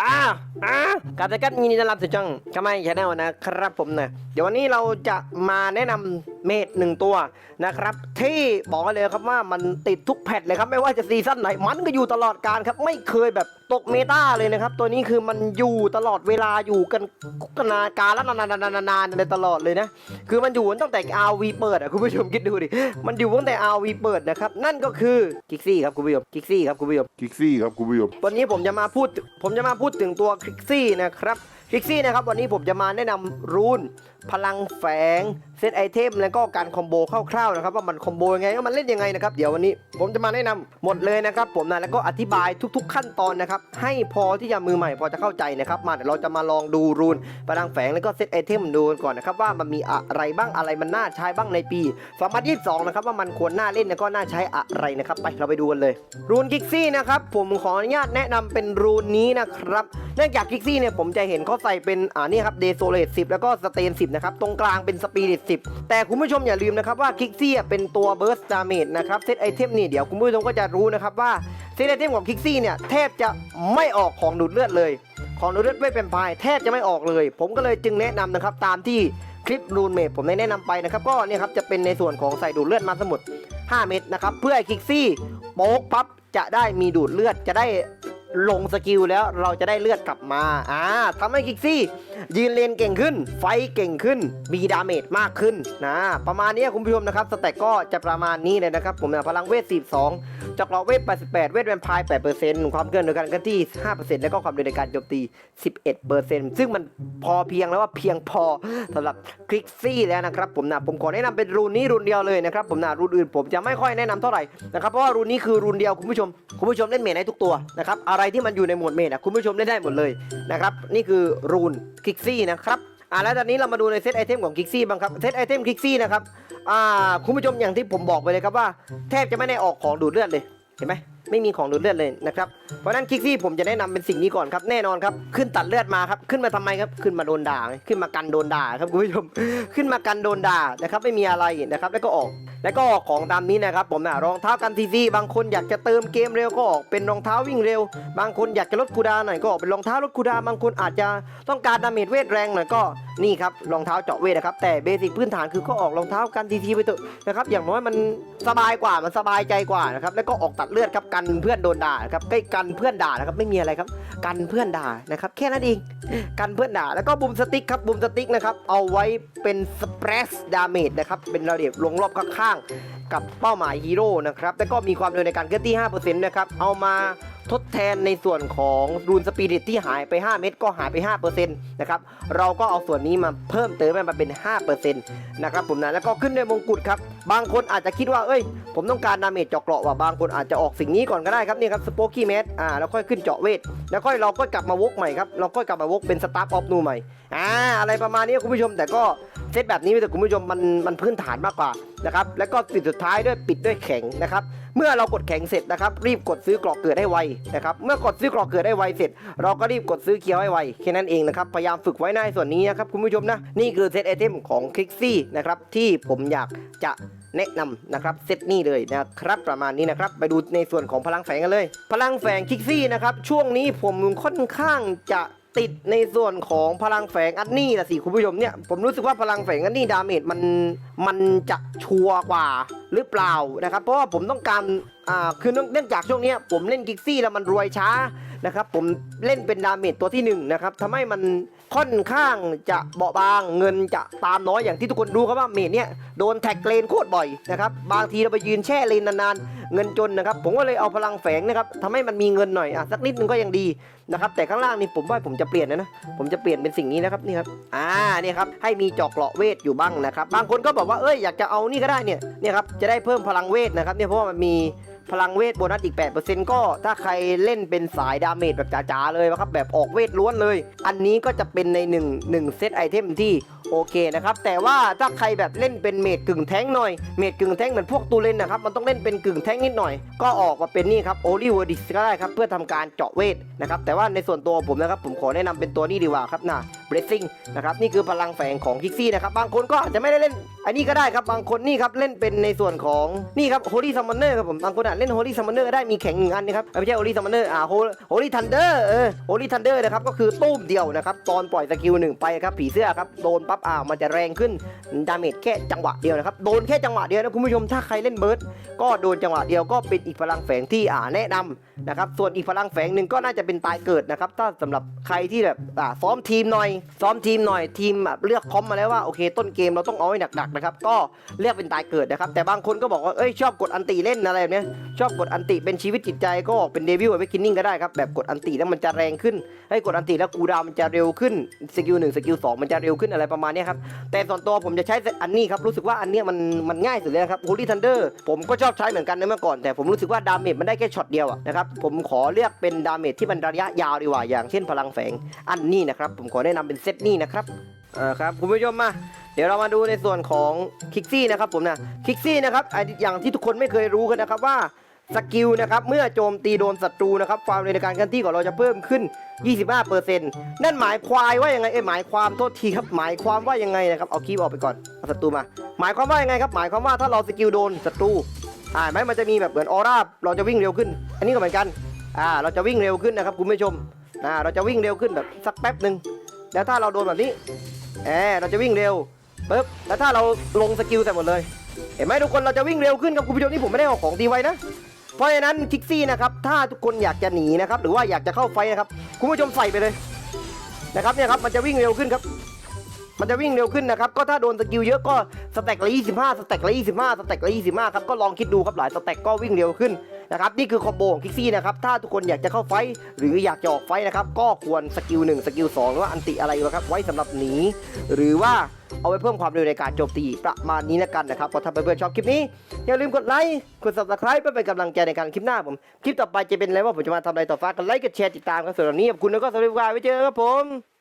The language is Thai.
Ah! อ่าอ่ากาตากัดยินดีต้อนรับสู่ช่องกำไมชาแนลนะครับผมนะเดี๋ยววันนี้เราจะมาแนะนำเมดหนึ่งตัวนะครับ ที่บอกเลยครับว่ามันติดทุกแพทเลยครับ ไม่ว่าจะซีซั่นไหนมันก็อยู่ตลอดการครับ ไม่เคยแบบตกเมตาเลยนะครับ ตัวนี้คือมันอยู่ตลอดเวลาอยู่กันกันนานการแล้วนานๆๆๆๆเลยตลอดเลยนะ คือมันอยู่ตั้งแต่ RV เปิดอะคุณผู้ชมคิดดูดิมันอยู่ตั้งแต่ RV เปิดนะครับนั่นก็คือกิกซี่ครับคุณผู้ชมกิกซี่ครับคุณผู้ชมกิกซี่ครับคุณผู้ชมวันนี้ผมจะมาพูดผมจะมาพูดถึงตัวคลิกซี่นะครับ คลิกซี่นะครับวันนี้ผมจะมาแนะนำรูนพลังแฝงเซตไอเทมแล้วก็การคอมโบคร่าวๆนะครับว่ามันคอมโบยังไงว่ามันเล่นยังไงนะครับเดี๋ยววันนี้ผมจะมาแนะนำหมดเลยนะครับผมนะแล้วก็อธิบายทุก ๆ ขั้นตอนนะครับให้พอที่จะมือใหม่พอจะเข้าใจนะครับมาเดี๋ยวเราจะมาลองดูรูนพลังแฝงแล้วก็เซตไอเทมดูก่อนนะครับว่ามันมีอะไรบ้างอะไรมันน่าใช้บ้างในปี2022นะครับว่ามันควรน่าเล่นแล้วก็น่าใช้อะไรนะครับไปเราไปดูกันเลย รูนกิกซี่นะครับผมขออนุญาตแนะนำเป็นรูนนี้นะครับเนื่องจากกิกซี่เนี่ยผมจะเห็นเขาใส่เป็นอ่านี่ครับเดโซเลต10แล้วก็สเตน 10 นะครับ ตรงกลางเป็นสปีริต10 แต่คุณผู้ชมอย่าลืมนะครับว่ากิกซี่เป็นตัวเบิร์สดาเมจนะครับเซตไอเทมนี่เดี๋ยวคุณผู้ชมก็จะรู้นะครับว่าเซตไอเทมของกิกซี่เนี่ยแทบจะไม่ออกของดูดเลือดเลย ของดูดเลือดไม่เป็นพายแทบจะไม่ออกเลย ผมก็เลยจึงแนะนำนะครับตามที่คลิปรูนเมดผมได้แนะนำไปนะครับก็เนี่ยครับจะเป็นในส่วนของใส่ดูดเลือดมาสมุด 5 เม็ดนะครับเพื่อให้คิกซี่โป๊กปั๊บจะได้มีดูดเลือดจะได้ ลงสกิลแล้วเราจะได้เลือดกลับมาอ่าทำให้คิกซี่ ยืนเลนเก่งขึ้น ไฟเก่งขึ้น มีดาเมจมากขึ้นนะประมาณนี้คุณผู้ชมนะครับสแต็กก็จะประมาณนี้เลยนะครับผมนะพลังเวท 42จากราเวท 88 เวทแวมไพร์8%ความเกินโดยการกันที่ 5%แล้วก็ความเร็วในการโจมตี 11%ซึ่งมันพอเพียงแล้วว่าเพียงพอสำหรับคลิกซี่แล้วนะครับผมนะผมขอแนะนำเป็นรูนนี้รูนเดียวเลยนะครับผมนะรูนอื่นผมจะไม่ค่อยแนะนำเท่าไหร่นะครับเพราะว่ารูนนี้คือรูนเดียวคุณผู้ชมคุณผู้ชมเล่นเมทได้ทุกตัวนะครับอะไรที่มันอยู่ในหมวดเมทอะคุณผู้ชมเล่นได้หมดเลยนะครับนี่คือรูนคิกซี่นะครับอ่าแล้วตอนนี้เรามาดูในเซตไอเทมของคิกซี่บ้างครับเซตไอเทมคิกซี่นะครับอ่าคุณผู้ชมอย่างที่ผมบอกไปเลยครับว่าแทบจะไม่ได้ออกของดูดเลือดเลยเห็นไหมไม่มีของดูดเลือดเลยนะครับเพราะนั้นคิกซี่ผมจะแนะนำเป็นสิ่งนี้ก่อนครับแน่นอนครับขึ้นตัดเลือดมาครับขึ้นมาทำไมครับขึ้นมาโดนด่าขึ้นมากันโดนด่าครับคุณผู้ชมขึ้นมากันโดนด่านะครับไม่มีอะไรนะครับแล้วก็ออก แล้วก็ออกของตามนี้นะครับผมนะรองเท้ากันทีซีบางคนอยากจะเติมเกมเร็วก็ออกเป็นรองเท้าวิ่งเร็ว บางคนอยากจะลดคูดาหน่อยก็ออกเป็นรองเท้าลดคูดาบางคนอาจจะต้องการดาเมจเวทแรงหน่อยก็นี่ครับรองเท้าเจาะเวทนะครับแต่เบสิกพื้นฐานคือก็ออกรองเท้ากันทีซีไปเถอะนะครับอย่างน้อยมัน สบายกว่ามันสบายใจกว่านะครับแล้วก็ออกตัดเลือดครับกันเพื่อนโดนด่านะครับใกล้กันเพื่อนด่านะครับไม่มีอะไรครับกันเพื่อนด่านะครับแค่นั้นเองกันเพื่อนด่าแล้วก็บุมสติ๊กครับบุมสติ๊กนะครับเอาไว้เป็นสเปรสดาเมจนะครับเป็นระเบียบลงรอบข้างๆ กับเป้าหมายฮีโร่นะครับแล้วก็มีความเร็วในการเคลื่อนที่ 5%นะครับเอามาทดแทนในส่วนของรูนสปิริตที่หายไป 5 เม็ดก็หายไป 5%นะครับเราก็เอาส่วนนี้มาเพิ่มเติมให้มันเป็น 5%นะครับผมนะแล้วก็ขึ้นด้วยมงกุฎครับ บางคนอาจจะคิดว่าเอ้ย ผมต้องการดาเมจเจาะเกราะว่ะบางคนอาจจะออกสิ่งนี้ก่อนก็ได้ครับนี่ครับสโปกี้เมดอ่าแล้วค่อยขึ้นเจาะเวท แล้วค่อยเราก็กลับมาวกใหม่ครับเราก็กลับมาวกเป็นสตาร์ทออฟนูใหม่อ่าอะไรประมาณนี้คุณผู้ชมแต่ก็เซตแบบนี้แต่คุณผู้ชมมันมันพื้นฐานมากกว่านะครับแล้วก็ปิดสุดท้ายด้วยปิดด้วยแข็งนะครับเมื่อเรากดแข็งเสร็จนะครับ รีบกดซื้อกรอกเกิดให้ไวนะครับเมื่อกดซื้อกรอกเกิดให้ไวเสร็จ เราก็รีบกดซื้อเคียวให้ไวแค่นั้นเองนะครับพยายามฝึกไว้ในส่วนนี้นะครับคุณผู้ชมนะนี่คือเซตไอเทมของคลิกซี่นะครับที่ผมอยากจะแนะนำนะครับเซตนี้เลยนะครับประมาณนี้นะครับไปดูในส่วนของพลังแฝงกันเลย พลังแฝงคิกซี่นะครับช่วงนี้ผมค่อนข้างจะ ติดในส่วนของพลังแฝงอันนี้ละสิคุณผู้ชมเนี่ยผมรู้สึกว่าพลังแฝงอันนี้ดาเมจมันมันจะชัวร์กว่าหรือเปล่านะครับ เพราะว่าผมต้องการอ่าคือเนื่องจากช่วงนี้ผมเล่นกิกซี่แล้วมันรวยช้า นะครับผมเล่นเป็นดาเมจตัวที่หนึ่งนะครับทำให้มันค่อนข้างจะเบาบางเงินจะตามน้อยอย่างที่ทุกคนรู้ครับว่าเมจเนี่ยโดนแท็กเลนโคตรบ่อยนะครับบางทีเราไปยืนแช่เลนนานๆ เงินจนนะครับผมก็เลยเอาพลังแฝงนะครับทำให้มันมีเงินหน่อยอะสักนิดนึงก็ยังดีนะครับแต่ข้างล่างนี่ผมว่าผมจะเปลี่ยนนะนะผมจะเปลี่ยนเป็นสิ่งนี้นะครับนี่ครับอ่านี่ครับให้มีจอกเกราะเวทอยู่บ้างนะครับบางคนก็บอกว่าเอ้ยอยากจะเอานี่ก็ได้เนี่ยเนี่ยครับจะได้เพิ่มพลังเวทนะครับเนี่ยเพราะว่ามันมี พลังเวทโบนัสอีก 8%ก็ถ้าใครเล่นเป็นสายดาเมจแบบจ๋าๆเลยนะครับแบบออกเวทล้วนเลย อันนี้ก็จะเป็นใน 1 1 เซตไอเทมที่ โอเคนะครับแต่ว่าถ้าใครแบบเล่นเป็นเมดกึ่งแท้งหน่อยเมดกึ่งแท้งเหมือนพวกตูเลนนะครับมันต้องเล่นเป็นกึ่งแท้งนิดหน่อย ก็ออกมาเป็นนี่ครับโอลิเวอร์ดิสก็ได้ครับเพื่อทำการเจาะเวทนะครับแต่ว่าในส่วนตัวผมนะครับผมขอแนะนำเป็นตัวนี้ดีกว่าครับนะ blessing นะครับนี่คือพลังแฝงของคิกซี่นะครับบางคนก็อาจจะไม่ได้เล่น อันนี้ก็ได้ครับบางคนนี่ครับเล่นเป็นในส่วนของนี่ครับ holy summoner ครับผมบางคนอาจเล่น holy summoner ก็ได้มีแข็งหนึ่งอันนะครับไม่ใช่ holy summoner อ่า Hol- holy thunder เออ holy thunder นะครับก็คือตุ้มเดียวนะครับตอนปล่อยสกิลหนึ่งไปครับผีเสื้อครับโดนปับอ่ามันจะแรงขึ้นดาเมจแค่จังหวะเดียวนะครับโดนแค่จังหวะเดียวนะคุณผู้ชมถ้าใครเล่นเบิร์ดก็โดนจังหวะเดียวก็เป็นอีกพลังแฝงที่อ่าแนะนำนะครับส่วนอีกพลังแฝงหนึ่งก็น่าจะเป็นตายเกิดนะครับถ้าสำหรับใครที่แบบอ่าซ้อมทีมหน่อยซ้อมทีมหน่อยทีมแบบเลือกคอมมาแล้วว่าโอเค ต้นเกมเราต้องเอาให้หนักๆนะครับก็เลือกเป็นตายเกิดนะครับแต่บางคนก็บอกว่าเอ้ยชอบกดอันติเล่นอะไรแบบเนี้ยชอบกดอันติเป็นชีวิตจิตใจก็ออกเป็นเดวิลไว้คินนิ่งก็ได้ครับแบบกดอันติแล้วมันจะแรงขึ้นให้กดอันติแล้วกูดาวมันจะเร็วขึ้นสกิลหนึ่งสกิลสองมันจะเร็วขึ้นอะไรประมาณเนี้ครับแต่ส่วนตัวผมจะใช้อันนี้ครับรู้สึกว่าอันนี้มันมันง่ายสุดเลยนะครับ Holy Thunder ผมก็ชอบใช้เหมือนกันนะเมื่อก่อนแต่ผมรู้สึกว่าดาเมจมันได้แค่ช็อตเดียวอะนะครับผมขอเลือกเป็นดาเมจที่มันระยะยาวดีกว่าอย่างเช่นพลังแฝงอันนี้นะครับผมขอแนะนำเป็นเซตนี้นะครับอ่าครับคุณผู้ชมมาเดี๋ยวเรามาดูในส่วนของคิกซี่นะครับผมนะคิกซี่นะครับไออย่างที่ทุกคนไม่เคยรู้กันนะครับว่า สกิลนะครับเมื่อโจมตีโดนศัตรูนะครับความเร็วในการเคลื่อนที่ของเราจะเพิ่มขึ้น 25%นั่นหมายควายว่ายังไงเอ้ยหมายความโทษทีครับหมายความว่ายังไงนะครับเอาคีบออกไปก่อนเอาศัตรูมา หมายความว่ายังไงครับหมายความว่าถ้าเราสกิลโดนศัตรูอ่าไหมมันจะมีแบบเหมือนออร่าเราจะวิ่งเร็วขึ้น อันนี้ก็เหมือนกันอ่าเราจะวิ่งเร็วขึ้นนะครับคุณผู้ชมอ่าเราจะวิ่งเร็วขึ้นแบบสักแป๊บหนึ่งแล้วถ้าเราโดนแบบนี้แหมเราจะวิ่งเร็วปึ๊บแล้วถ้าเราลงสกิลใส่หมดเลยเห็นไหมทุกคนเราจะวิ่งเร็วขึ้นครับคุณผู้ชมนี่ผมไม่ได้เอาของดีไว้นะ เพราะฉะนั้นคิกซี่นะครับถ้าทุกคนอยากจะหนีนะครับหรือว่าอยากจะเข้าไฟนะครับคุณผู้ชมใส่ไปเลยนะครับเนี่ยครับมันจะวิ่งเร็วขึ้นครับ มันจะวิ่งเร็วขึ้นนะครับก็ถ้าโดนสกิลเยอะก็สแต็กละ25สแต็กละ25สแต็กละ25ครับก็ลองคิดดูครับหลายสแต็กก็วิ่งเร็วขึ้นนะครับนี่คือคอมโบของคิกซี่นะครับถ้าทุกคนอยากจะเข้าไฟหรืออยากจะออกไฟนะครับก็ควรสกิล1สกิล2หรือว่าอันติอะไรนะครับไว้สำหรับหนีหรือว่า เอาไว้เพิ่มความเร็วในการโจมตีประมาณนี้แล้วกันนะครับก็ถ้าเพื่อนๆชอบคลิปนี้ อย่าลืมกดไลค์กด subscribe เพื่อเป็นกำลังใจในการคลิปหน้าผม คลิปต่อไปจะเป็นอะไรว่าผมจะมาทำอะไรต่อฝากกันไลค์กดแชร์ติดตามกันส่วนนนี้ขอบคุณแล้วก็สวัสดีครับไว้เจอกันครับผม